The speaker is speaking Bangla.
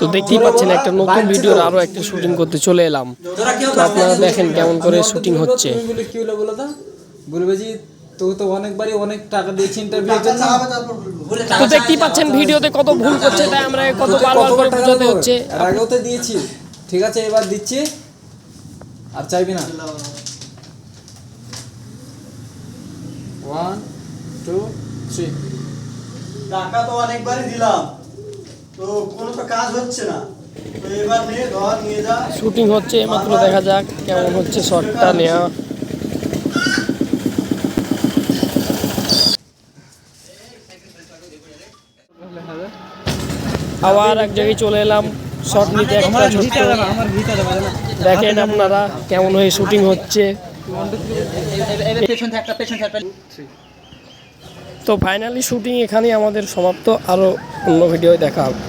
তো দেখতেই পাচ্ছেন একটা নতুন ভিডিওর আরও একটা শুটিং করতে চলে এলাম। তো আপনারা দেখেন কেমন করে শুটিং হচ্ছে। কি হলো বলো তো বলবে যে তো তো অনেকবারই অনেক টাকা দিয়েছি ইন্টারভিউর জন্য তো দেখতেই পাচ্ছেন ভিডিওতে কত ভুল করছে তাই আমরা কত বারবার করে বোঝাতে হচ্ছে। আগেও তো দিয়েছি। ঠিক আছে এবার দিচ্ছি। আর চাইবি না? ওয়ান টু থ্রি টাকা তো অনেকবারই দিলাম। তো কোনো তো কাজ হচ্ছে না। তো এবার নে ধর নিয়ে যা। শুটিং হচ্ছে মাত্র দেখা যাক কেমন হচ্ছে শটটা নেওয়া। আবার এক জায়গায় চলে এলাম। শট নিতে একটা ছোট্ট দেখেন আপনারা কেমন হয়ে শুটিং হচ্ছে। তো ফাইনালি শুটিং এখানেই আমাদের সমাপ্ত। আরও অন্য ভিডিও দেখা হবে।